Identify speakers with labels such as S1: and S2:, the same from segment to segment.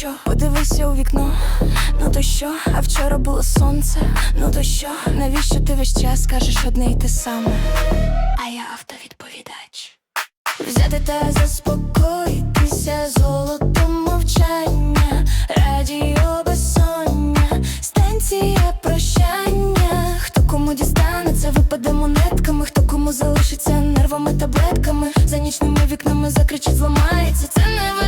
S1: що, подивися у вікно, ну то що, а вчора було сонце, ну то що, навіщо ти весь час кажеш одне й те саме? А я автовідповідач. Взяти та заспокоїтися золотом мовчання, радіо безсоння, станція прощання. Хто кому дістанеться, випаде монетками, хто кому залишиться нервами таблетками, за нічними вікнами закричить, зламається. Це не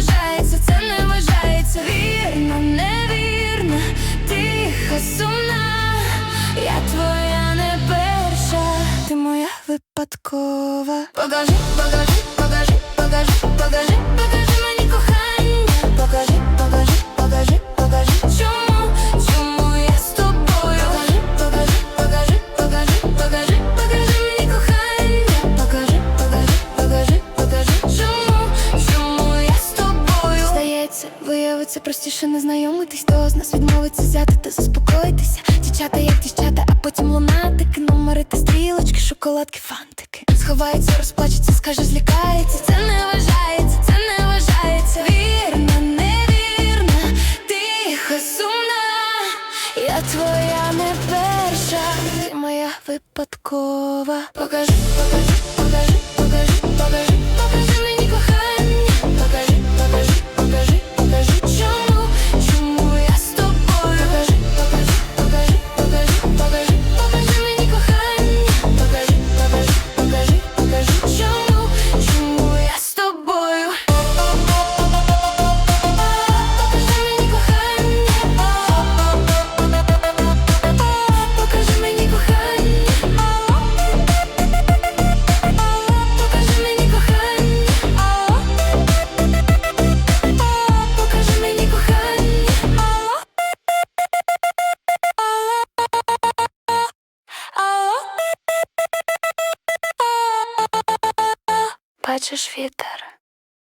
S1: ти моя випадкова. Здається, виявиться простіше не знайомитись, хто з нас відмовиться взяти та заспокоїтися. Дівчата, як дівчата, а потім лунатики, номери та стрілочки, шоколадки, фантики. Сховається, розплачеться, скаже, злякається. Це не вважається, це не вважається. Вірна, невірна, тиха, сумна. Я твоя не перша, ти моя випадкова. Покажи, покажи, Prowadzisz wiatr.